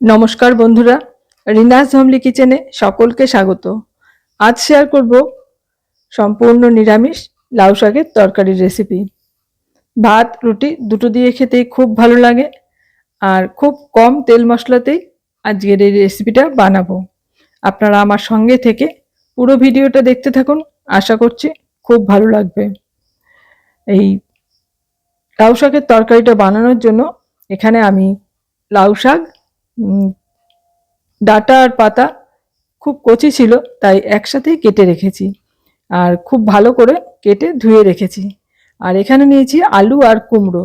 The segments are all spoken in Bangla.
নমস্কার বন্ধুরা রিনাস ধমলি কিচেনে সকলকে স্বাগত। আজ শেয়ার করব সম্পূর্ণ নিরামিষ লাউ শাকের তরকারির রেসিপি ভাত, রুটি দুটো দিয়ে খেতেই খুব ভালো লাগে আর খুব কম তেল মশলাতেই আজকের এই রেসিপিটা বানাবো। আপনারা আমার সঙ্গে থেকে পুরো ভিডিওটা দেখতে থাকুন, আশা করছি খুব ভালো লাগবে। এই লাউ শাকের তরকারিটা বানানোর জন্য এখানে আমি লাউ শাক ডাঁটা আর পাতা খুব কচি ছিল, তাই একসাথেই কেটে রেখেছি। আর খুব ভালো করে কেটে ধুয়ে রেখেছি। আর এখানে নিয়েছি আলু আর কুমড়ো।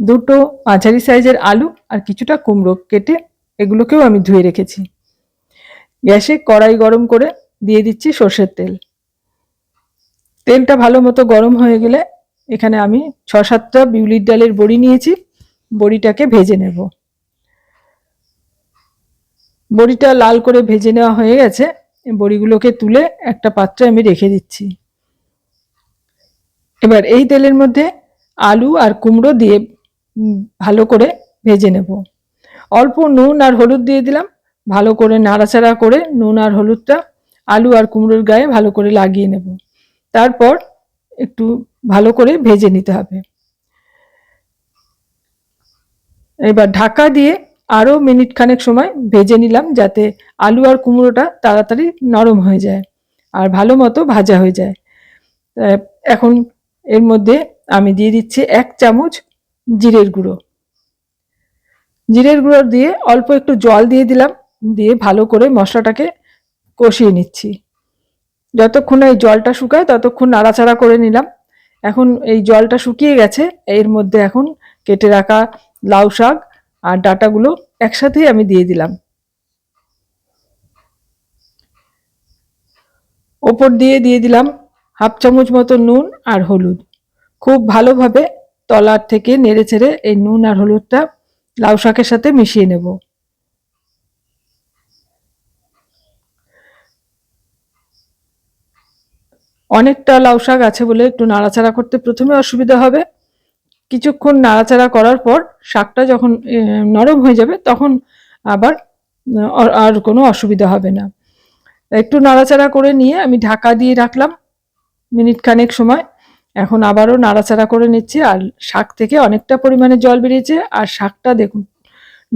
দুটো মাঝারি সাইজের আলু আর কিছুটা কুমড়ো কেটে এগুলোকেও আমি ধুয়ে রেখেছি। গ্যাসে কড়াই গরম করে দিয়ে দিচ্ছি সর্ষের তেল। তেলটা ভালো মতো গরম হয়ে গেলে এখানে আমি ছ সাতটা বিউলির ডালের বড়ি নিয়েছি। বড়িটাকে ভেজে নেব। বড়িটা লাল করে ভেজে নেওয়া হয়ে গেছে। বড়িগুলোকে তুলে একটা পাত্রে আমি রেখে দিচ্ছি। এবার এই তেলের মধ্যে আলু আর কুমড়ো দিয়ে ভালো করে ভেজে নেব। অল্প নুন আর হলুদ দিয়ে দিলাম। ভালো করে নাড়াচাড়া করে নুন আর হলুদটা আলু আর কুমড়োর গায়ে ভালো করে লাগিয়ে নেব। তারপর একটু ভালো করে ভেজে নিতে হবে। এবার ঢাকা দিয়ে আরও মিনিট খানেক সময় ভেজে নিলাম যাতে আলু আর কুমড়োটা তাড়াতাড়ি নরম হয়ে যায় আর ভালো মতো ভাজা হয়ে যায়। এখন এর মধ্যে আমি দিয়ে দিচ্ছি এক চামচ জিরের গুঁড়ো। জিরের গুঁড়ো দিয়ে অল্প একটু জল দিয়ে দিলাম, দিয়ে ভালো করে মশলাটাকে কষিয়ে নিচ্ছি। যতক্ষণ এই জলটা শুকায় ততক্ষণ নাড়াচাড়া করে নিলাম। এখন এই জলটা শুকিয়ে গেছে, এর মধ্যে এখন কেটে রাখা লাউ শাক আর ডাটাগুলো একসাথেই আমি দিয়ে দিলাম। ওপর দিয়ে দিয়ে দিলাম হাফ চামচ মতো নুন আর হলুদ। খুব ভালোভাবে তলার থেকে নেড়ে ছেড়ে এই নুন আর হলুদটা লাউ শাকের সাথে মিশিয়ে নেব। অনেকটা লাউ শাক আছে বলে একটু নাড়াচাড়া করতে প্রথমে অসুবিধা হবে। কিছুক্ষণ নাড়াচাড়া করার পর শাকটা যখন নরম হয়ে যাবে, তখন আবার আর- কোনো অসুবিধা হবে না। একটু নাড়াচাড়া করে নিয়ে আমি ঢাকা দিয়ে রাখলাম মিনিট খানেক সময়। এখন আবারও নাড়াচাড়া করে নিচ্ছি আর শাক থেকে অনেকটা পরিমাণে জল বেরিয়েছে আর শাকটা দেখুন,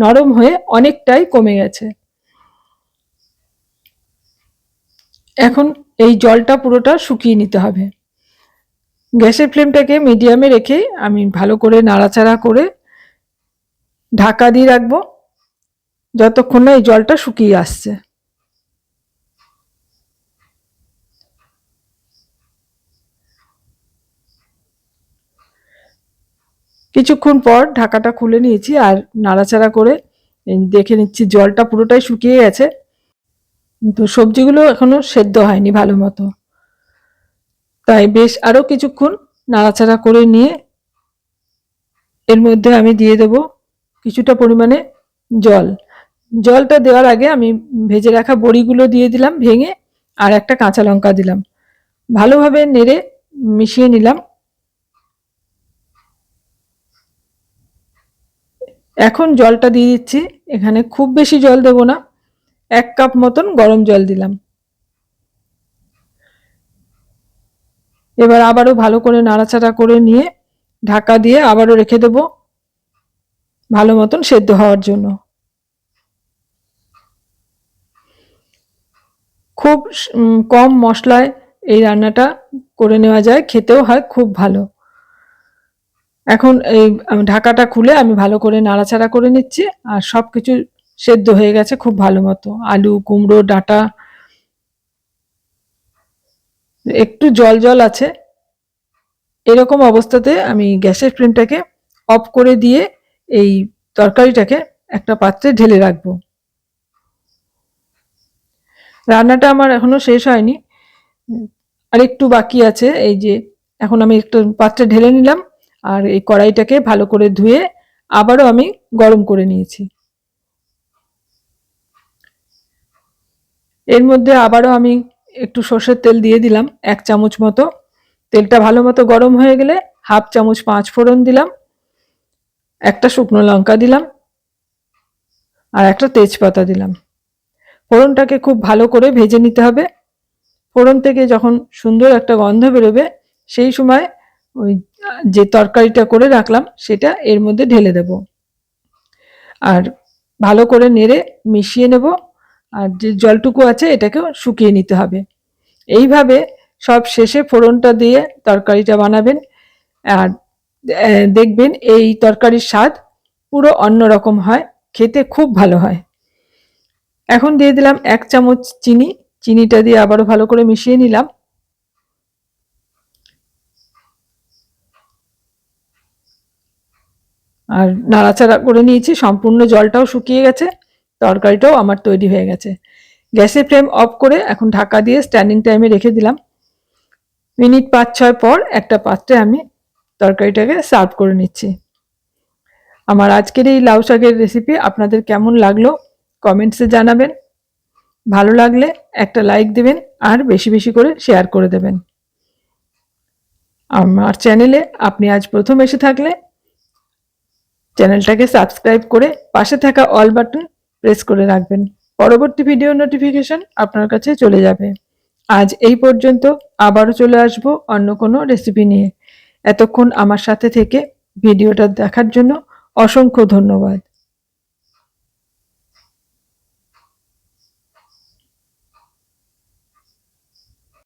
নরম হয়ে অনেকটাই কমে গেছে। এখন এই জলটা পুরোটা শুকিয়ে নিতে হবে। গ্যাসের ফ্লেমটাকে মিডিয়ামে রেখে আমি ভালো করে নাড়াচাড়া করে ঢাকা দিয়ে রাখব, যতক্ষণ না এই জলটা শুকিয়ে আসছে। কিছুক্ষণ পর ঢাকাটা খুলে নিয়েছি আর নাড়াচাড়া করে দেখে নিচ্ছি জলটা পুরোটাই শুকিয়ে গেছে। কিন্তু সবজিগুলো এখনও সেদ্ধ হয়নি ভালো মতো। তাই বেশ আরও কিছুক্ষণ নাড়াচাড়া করে নিয়ে এর মধ্যে আমি দিয়ে দেব কিছুটা পরিমাণে জল। জলটা দেওয়ার আগে আমি ভেজে রাখা বড়িগুলো দিয়ে দিলাম ভেঙে আর একটা কাঁচা লঙ্কা দিলাম। ভালোভাবে নেড়ে মিশিয়ে নিলাম। এখন জলটা দিয়ে দিচ্ছি। এখানে খুব বেশি জল দেব না। এক কাপ মতন গরম জল দিলাম। এবার আবারও ভালো করে নাড়াচাড়া করে নিয়ে ঢাকা দিয়ে আবারও রেখে দেব ভালো মতন সেদ্ধ হওয়ার জন্য। খুব কম মশলায় এই রান্নাটা করে নেওয়া যায়, খেতেও হয় খুব ভালো। এখন এই ঢাকাটা খুলে আমি ভালো করে নাড়াচাড়া করে নিচ্ছি আর সব কিছু সেদ্ধ হয়ে গেছে খুব ভালো মতো। আলু, কুমড়ো, ডাঁটা একটু জল জল আছে। এরকম অবস্থাতে আমি গ্যাসের ফ্লেমটাকে অফ করে দিয়ে এই তরকারিটাকে একটা পাত্রে ঢেলে রাখব। রান্নাটা আমার এখনও শেষ হয়নি। আর একটু বাকি আছে, এই যে এখন আমি একটু পাত্রে ঢেলে নিলাম আর এই কড়াইটাকে ভালো করে ধুয়ে আবারও আমি গরম করে নিয়েছি। এর মধ্যে আবারও আমি একটু সর্ষের তেল দিয়ে দিলাম, এক চামচ মতো। তেলটা ভালো মতো গরম হয়ে গেলে হাফ চামচ পাঁচ ফোড়ন দিলাম, একটা শুকনো লঙ্কা দিলাম, আর একটা তেজপাতা দিলাম। ফোড়নটাকে খুব ভালো করে ভেজে নিতে হবে। ফোড়ন থেকে যখন সুন্দর একটা গন্ধ বেরোবে, সেই সময় ওই যে তরকারিটা করে রাখলাম, সেটা এর মধ্যে ঢেলে দেব। আর ভালো করে নেড়ে মিশিয়ে নেব। আর যে জলটুকু আছে এটাকেও শুকিয়ে নিতে হবে। এইভাবে সব শেষে ফোড়নটা দিয়ে তরকারিটা বানাবেন। আর দেখবেন এই তরকারির স্বাদ পুরো অন্যরকম হয়, খেতে খুব ভালো হয়। এখন দিয়ে দিলাম এক চামচ চিনি, চিনিটা দিয়ে আবারও ভালো করে মিশিয়ে নিলাম। আর নাড়াচাড়া করে নিয়েছি, সম্পূর্ণ জলটাও শুকিয়ে গেছে। তরকারিটাও আমার তৈরি হয়ে গেছে। গ্যাসের ফ্লেম অফ করে এখন ঢাকা দিয়ে স্ট্যান্ডিং টাইমে রেখে দিলাম। মিনিট পাঁচ, ছয় পর একটা পাত্রে আমি তরকারিটাকে সার্ভ করে নিচ্ছি। আমার আজকের এই লাউ শাকের রেসিপি আপনাদের কেমন লাগল কমেন্টসে জানাবেন। ভালো লাগলে একটা লাইক দেবেন আর বেশি বেশি করে শেয়ার করে দেবেন। আমার চ্যানেলে আপনি আজ প্রথম এসে থাকলে চ্যানেলটাকে সাবস্ক্রাইব করে পাশে থাকা অল বাটন প্রেস করে রাখবেন। পরবর্তী ভিডিও নোটিফিকেশন আপনার কাছে চলে যাবে। আজ এই পর্যন্ত আবারও চলে আসব অন্য কোনো রেসিপি নিয়ে। এতক্ষণ আমার সাথে থেকে ভিডিওটা দেখার জন্য অসংখ্য ধন্যবাদ।